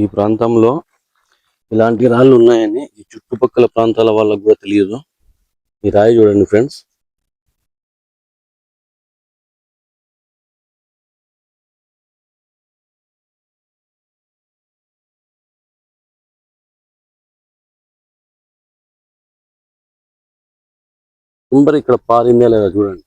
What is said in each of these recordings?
ఈ ప్రాంతంలో ఇలాంటి రాళ్ళు ఉన్నాయని ఈ చుట్టుపక్కల ప్రాంతాల వాళ్ళకు కూడా తెలియదు. ఈ రాయి చూడండి ఫ్రెండ్స్. టింబర్ ఇక్కడ పారిందే లేదా చూడండి.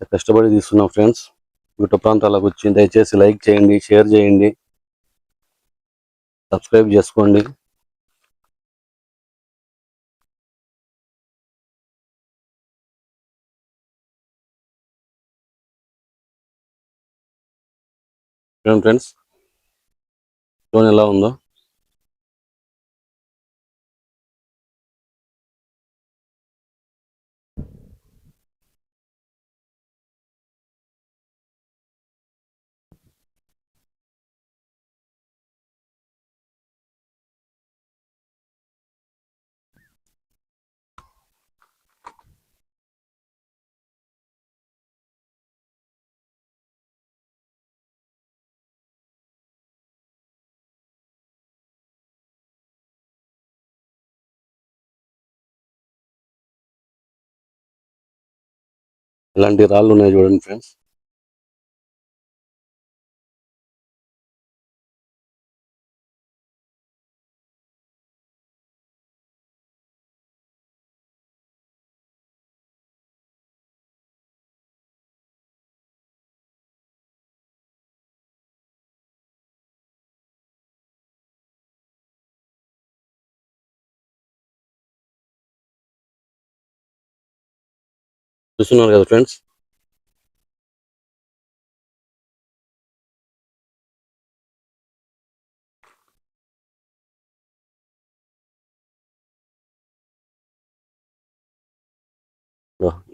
ఇంత కష్టపడి తీస్తున్నాం ఫ్రెండ్స్. గుట్ట ప్రాంతాలకు వచ్చి దయచేసి లైక్ చేయండి షేర్ చేయండి. సబ్స్క్రైబ్ చేసుకోండి. ఫ్రెండ్స్? ఫోన్ ఎలా ఉందో? ఇలాంటి రాళ్ళు ఉన్నాయి చూడండి ఫ్రెండ్స్. చూస్తున్నారు కదా ఫ్రెండ్స్?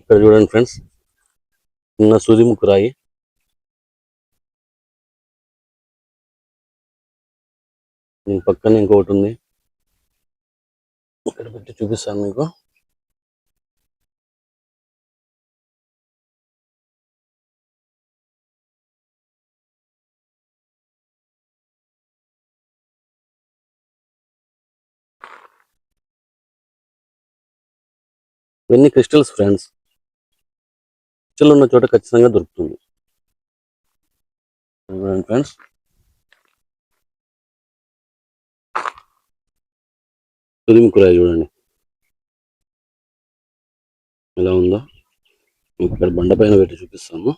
ఇక్కడ చూడండి ఫ్రెండ్స్. చిన్న సూదిముక్కు రాయి. దీని పక్కన ఇంకొకటి ఉంది. ఇక్కడ పెట్టి చూపిస్తాను మీకు. ఇవన్నీ క్రిస్టల్స్ ఫ్రెండ్స్. క్రిస్టల్ ఉన్న చోట ఖచ్చితంగా దొరుకుతుంది. ఫ్రెండ్స్. తురిముకురాయి చూడండి. ఎలా ఉందో ఇక్కడ బండ పైన పెట్టి చూపిస్తాను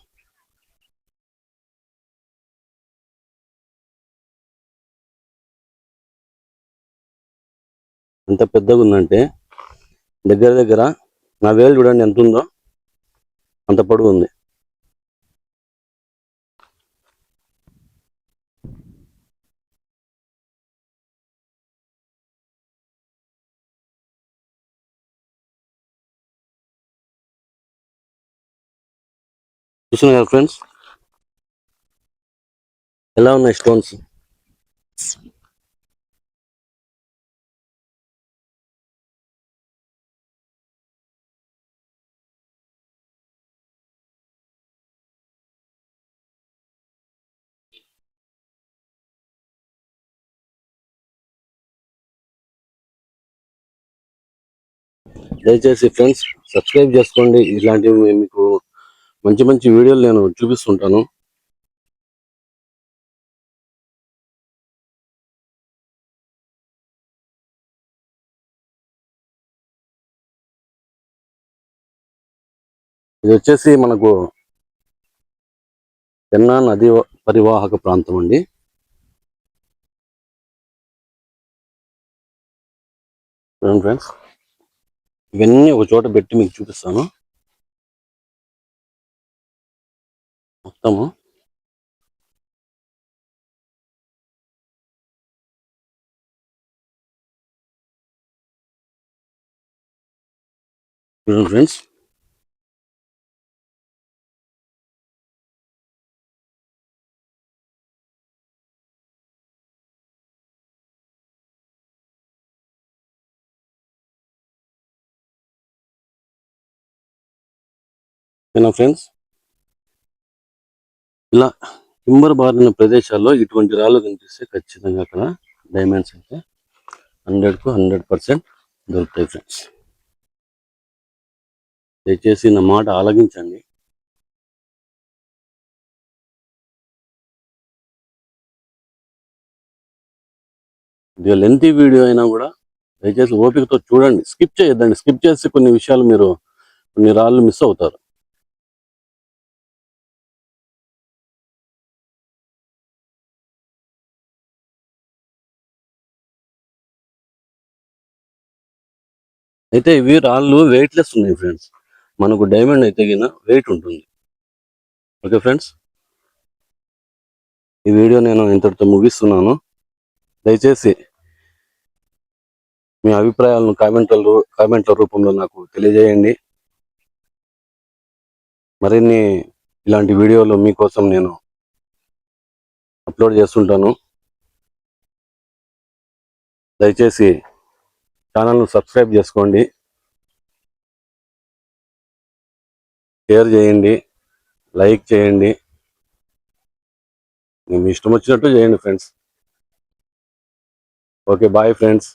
ఎంత పెద్దగా ఉందంటే దగ్గర దగ్గర నా వేలు చూడండి ఎంత ఉందో అంత పొడుగు ఉంది. చూస్తున్నారు కదా ఫ్రెండ్స్ ఎలా ఉన్నాయి స్టోన్స్ దయచేసి ఫ్రెండ్స్ సబ్స్క్రైబ్ చేసుకోండి. ఇలాంటివి మీకు మంచి మంచి వీడియోలు నేను చూపిస్తుంటాను. ఇది వచ్చేసి మనకు పెన్నా నది పరివాహక ప్రాంతం అండి. ఫ్రెండ్స్. ఇవన్నీ ఒక చోట పెట్టి మీకు చూపిస్తాను. మొత్తము. ఫ్రెండ్స్. ఓకేనా ఫ్రెండ్స్? ఇలా టింబర్ బారిన ప్రదేశాల్లో ఇటువంటి రాళ్ళు కనిపిస్తే ఖచ్చితంగా అక్కడ డైమండ్స్ అయితే హండ్రెడ్కు హండ్రెడ్ పర్సెంట్ దొరుకుతాయి ఫ్రెండ్స్. దయచేసి నా మాట ఆలగించండి ఇది లెంతీ వీడియో అయినా కూడా దయచేసి ఓపికతో చూడండి. స్కిప్ చేయొద్దండి. స్కిప్ చేసి కొన్ని విషయాలు మీరు కొన్ని రాళ్ళు మిస్ అవుతారు. అయితే ఇవి రాళ్ళు వెయిట్లెస్ ఉన్నాయి ఫ్రెండ్స్ మనకు డైమండ్ అయితే గిన వెయిట్ ఉంటుంది. ఓకే ఫ్రెండ్స్ ఈ వీడియో నేను ఇంతటితో ముగిస్తున్నాను. దయచేసి మీ అభిప్రాయాలను కామెంట్ల కామెంట్ల రూపంలో నాకు తెలియజేయండి. మరిన్ని ఇలాంటి వీడియోలు మీకోసం నేను అప్లోడ్ చేస్తుంటాను. దయచేసి ఛానల్ను సబ్స్క్రైబ్ చేసుకోండి. షేర్ చేయండి. లైక్ చేయండి. మీ ఇష్టం వచ్చినట్టు చేయండి ఫ్రెండ్స్. Okay bye friends.